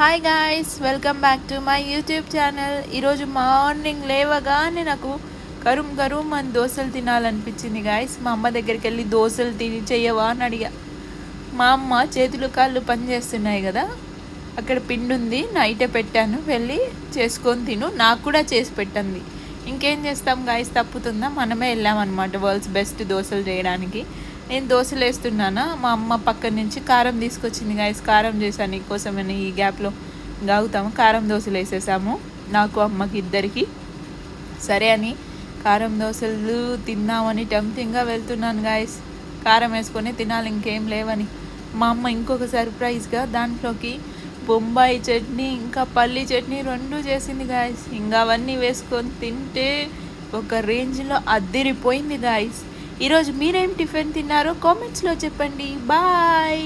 Hi guys welcome back to my YouTube channel ఈరోజు morning లేవగానే నాకు కరుం కరుం అని దోశలు తినాలనిపించింది గాయస్ మా అమ్మ దగ్గరికి వెళ్ళి దోశలు తిని చెయ్యవా అని అడిగా. మా అమ్మ చేతులు కాళ్ళు పని చేస్తున్నాయి కదా అక్కడ పిండి ఉంది నైటే పెట్టాను వెళ్ళి చేసుకొని తిను. నాకు కూడా చేసి పెట్టండి ఇంకేం చేస్తాం గాయస్ తప్పుతుందా? మనమే వెళ్ళామన్నమాట వరల్డ్స్ బెస్ట్ దోశలు చేయడానికి. నేను దోశలు వేస్తున్నాను? మా అమ్మ పక్కన నుంచి కారం తీసుకొచ్చింది గాయస్ కారం చేశాను నీకోసమని ఈ గ్యాప్లో గాగుతాము. కారం దోశలు వేసేసాము. నాకు అమ్మకి ఇద్దరికి. సరే అని కారం దోశలు తిందామని టెంప్టింగ్గా వెళ్తున్నాను గాయస్ కారం వేసుకొని తినాలి ఇంకేం లేవని. మా అమ్మ ఇంకొక సర్ప్రైజ్గా దాంట్లోకి బొంబాయి చట్నీ ఇంకా పల్లి చట్నీ రెండు చేసింది గాయస్ ఇంకా అవన్నీ వేసుకొని తింటే ఒక రేంజ్లో అద్దిరిపోయింది గాయస్ ఈరోజు మీరేం టిఫిన్ తిన్నారో కామెంట్స్లో చెప్పండి. బాయ్!